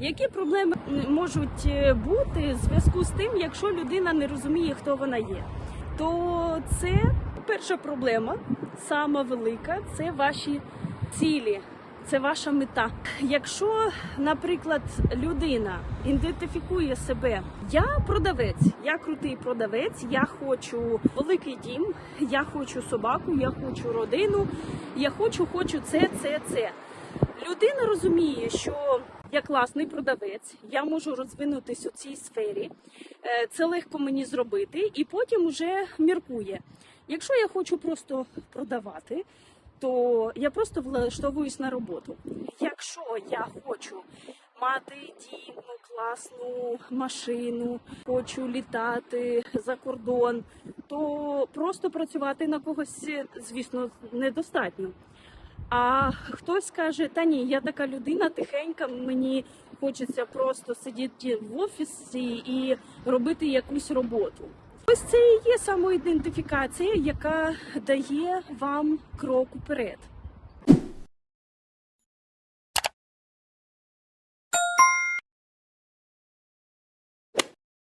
Які проблеми можуть е, бути в зв'язку з тим, якщо людина не розуміє, хто вона є? То це перша проблема, сама велика, це ваші цілі, це ваша мета. Якщо, наприклад, людина ідентифікує себе, я продавець, я крутий продавець, я хочу великий дім, я хочу собаку, я хочу родину, я хочу, хочу це, це, це. Людина розуміє, що я класний продавець, я можу розвинутись у цій сфері. е, Це легко мені зробити, і потім уже міркує. Якщо я хочу просто продавати, то я просто влаштовуюсь на роботу. Якщо я хочу мати дійну класну машину, хочу літати за кордон, то просто працювати на когось, звісно, недостатньо. А хтось каже, та ні, я така людина тихенька, мені хочеться просто сидіти в офісі і робити якусь роботу. Ось це і є самоідентифікація, яка дає вам крок уперед.